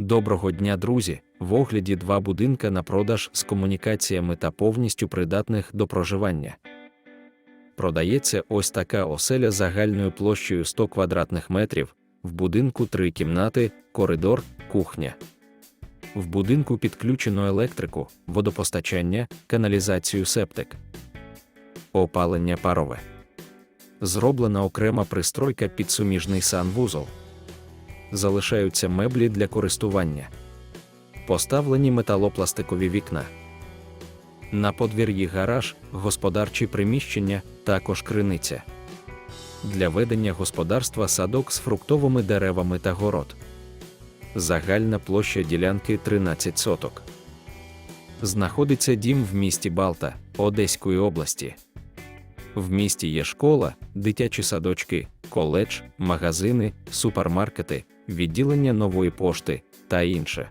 Доброго дня, друзі! В огляді два будинка на продаж з комунікаціями та повністю придатних до проживання. Продається ось така оселя загальною площею 100 квадратних метрів, в будинку три кімнати, коридор, кухня. В будинку підключено електрику, водопостачання, каналізацію септик, опалення парове. Зроблена окрема пристройка під суміжний санвузол залишаються меблі для користування. Поставлені металопластикові вікна. На подвір'ї гараж, господарчі приміщення, також криниця. Для ведення господарства садок з фруктовими деревами та город. Загальна площа ділянки 13 соток. Знаходиться дім в місті Балта, Одеської області. В місті є школа, дитячі садочки, коледж, магазини, супермаркети, відділення нової пошти та інше.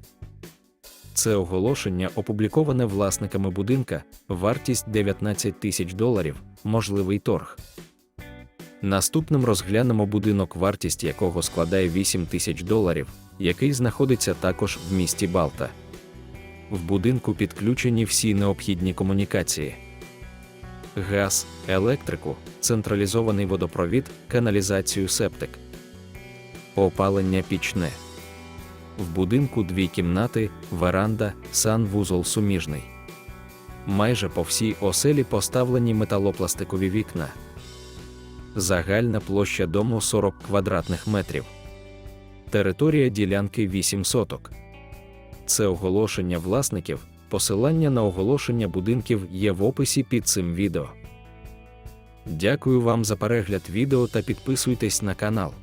Це оголошення опубліковане власниками будинка, вартість 19 тисяч доларів, можливий торг. Наступним розглянемо будинок, вартість якого складає 8 тисяч доларів, який знаходиться також в місті Балта. В будинку підключені всі необхідні комунікації газ, електрику, централізований водопровід, каналізацію септик, опалення пічне. В будинку дві кімнати, веранда, санвузол суміжний. Майже по всій оселі поставлені металопластикові вікна. Загальна площа дому 40 квадратних метрів. Територія ділянки 8 соток. Це оголошення власників. Посилання на оголошення будинків є в описі під цим відео. Дякую вам за перегляд відео та підписуйтесь на канал.